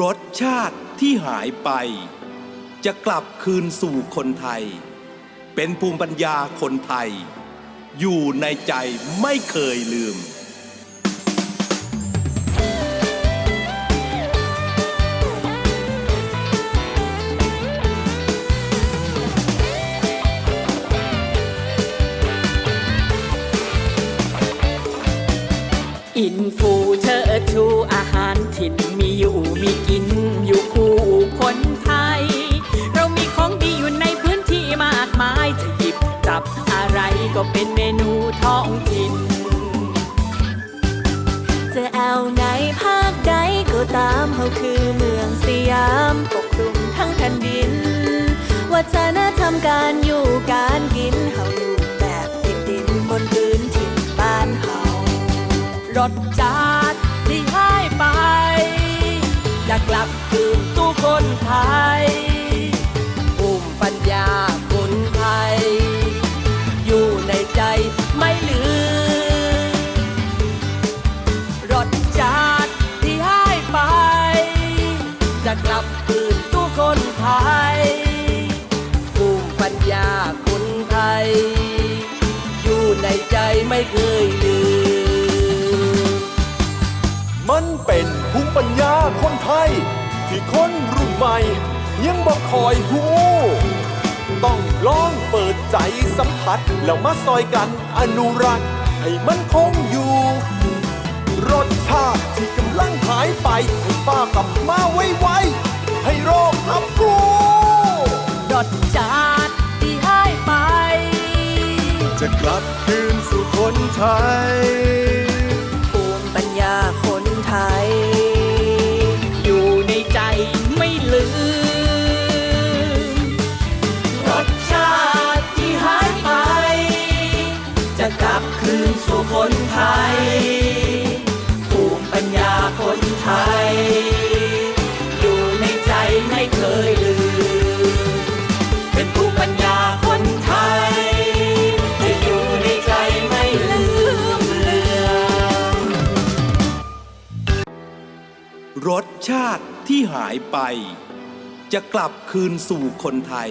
รสชาติที่หายไป จะกลับคืนสู่คนไทย เป็นภูมิปัญญาคนไทย อยู่ในใจไม่เคยลืม ฟูเชิดชูอาหารถิ่นมีอยู่มีกินอยู่คู่คนไทย เรามีของดีอยู่ในพื้นที่มากมายจะหยิบจับอะไรก็เป็นเมนูท้องถิ่น จะเอาไหนภาคใดก็ตามเขาคือเมืองสยามปกคลุมทั้งแผ่นดิน วัฒนธรรมการอยู่การกินเขาอยู่แบบติดดินบนพื้นถิ่นบ้านเฮารสชา จะกลับคืนสู่คนไทยภูมิปัญญาคนไทย อยู่ในใจไม่ลืมรสชาติที่หายไป จะกลับคืนสู่คนไทยภูมิปัญญาคนไทย อยู่ในใจไม่เคยลืม มันเป็นภูมิปัญญาคนไทย ที่คนรุ่นใหม่ ยังบอกคอยหูต้องลองเปิดใจสัมผัส แล้วมาซอยกันอนุรักษ์ ให้มันคงอยู่ รสชาติที่กำลังหายไป ให้ป้ากลับมาไวๆให้โรคทับกูรสชาติที่หายไป จะกลับคืนสู่คนไทย ย ภูมิปัญญาคนไทย อยู่ในใจไม่เคยลืม เป็นภูมิปัญญาคนไทยที่อยู่ในใจไม่ลืมเลือนรสชาติที่หายไป จะกลับคืนสู่คนไทย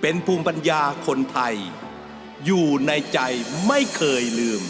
เป็นภูมิปัญญาคนไทย อยู่ในใจไม่เคยลืม